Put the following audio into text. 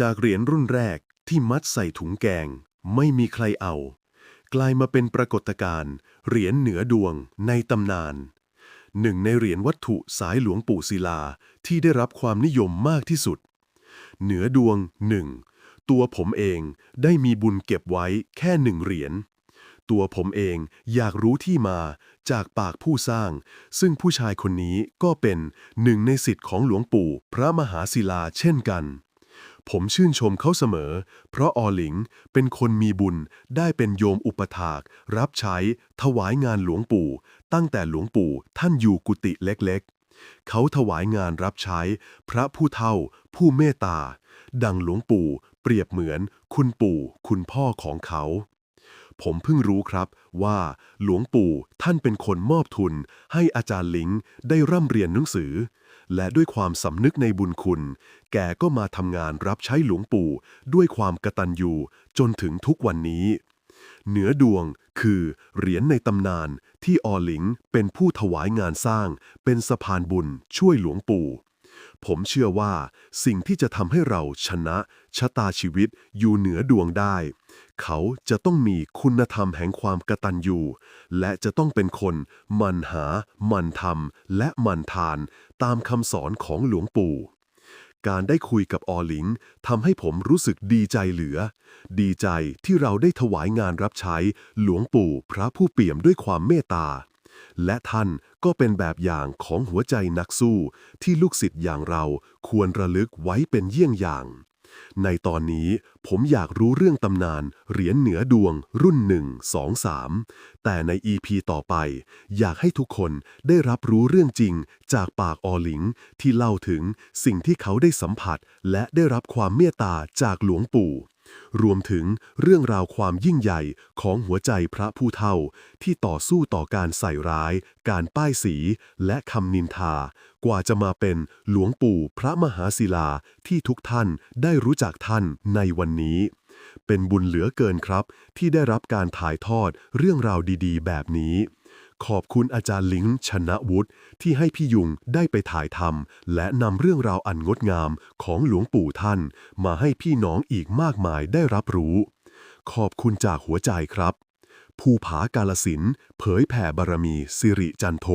จากเหรียญรุ่นแรกที่มัดใส่ถุงแกง ไม่มีใครเอา กลายมาเป็นปรากฏการณ์เหรียญเหนือดวงในตำนาน หนึ่งในเหรียญวัตถุสายหลวงปู่ศิลาที่ได้รับความนิยมมากที่สุด เหนือดวงหนึ่งตัวผมเองได้มีบุญเก็บไว้แค่หนึ่งเหรียญตัวผมเองอยากรู้ที่มาจากปากผู้สร้าง ซึ่งผู้ชายคนนี้ก็เป็นหนึ่งในสิทธิ์ของหลวงปู่พระมหาศิลาเช่นกัน ผมชื่นชมเขาเสมอ เพราะออหลิงเป็นคนมีบุญได้เป็นโยมอุปถาก รับใช้ ถวายงานหลวงปู่ ตั้งแต่หลวงปู่ท่านอยู่กุฏิเล็กๆ เขาถวายงานรับใช้ พระผู้เฒ่า ผู้เมตตา ดังหลวงปู่ เปรียบเหมือนคุณปู่ คุณพ่อของเขา ผมเพิ่งรู้ครับว่าหลวงปู่ท่านเป็นคนมอบทุน ให้อาจารย์ลิงได้ร่ำเรียนหนังสือ และด้วยความสำนึกในบุญคุณ แกก็มาทำงานรับใช้หลวงปู่ด้วยความกตัญญูจนถึงทุกวันนี้ เหนือดวงคือเหรียญในตำนานที่ออหลิงเป็นผู้ถวายงานสร้างเป็นสะพานบุญช่วยหลวงปู่ ผมเชื่อว่าสิ่งที่จะทำให้เราชนะชะตาชีวิตอยู่เหนือดวงได้ เขาจะต้องมีคุณธรรมแห่งความกตัญญูและจะต้องเป็นคนมันหา มันทำและมันทาน ตามคำสอนของหลวงปู่ การได้คุยกับออหลิงทำให้ผมรู้สึกดีใจเหลือ ดีใจที่เราได้ถวายงานรับใช้หลวงปู่พระผู้เปี่ยมด้วยความเมตตา และท่านก็เป็นแบบอย่างของหัวใจนักสู้ ที่ลูกศิษย์อย่างเราควรระลึกไว้เป็นเยี่ยงอย่าง ในตอนนี้ผมอยากรู้เรื่องตำนาน เหรียญเหนือดวง รุ่น 1 2 3 แต่ใน EP ต่อไป อยากให้ทุกคนได้รับรู้เรื่องจริง จากปากออหลิง ที่เล่าถึงสิ่งที่เขาได้สัมผัส และได้รับความเมตตาจากหลวงปู่ รวมถึงเรื่องราวความยิ่งใหญ่ของหัวใจพระผู้เฒ่า ที่ต่อสู้ต่อการใส่ร้าย การป้ายสี และคำนินทา กว่าจะมาเป็นหลวงปู่พระมหาศิลาที่ทุกท่านได้รู้จักท่านในวันนี้ เป็นบุญเหลือเกินครับ ที่ได้รับการถ่ายทอดเรื่องราวดี ๆ แบบนี้ ขอบคุณอาจารย์ลิงชนะวุฒิที่ให้พี่ยุงได้ไปถ่ายทำและนำเรื่องราวอันงดงามของหลวงปู่ท่าน มาให้พี่น้องอีกมากมายได้รับรู้ ขอบคุณจากหัวใจครับ ภูผากาลสินเผยแผ่บารมีสิริจันโท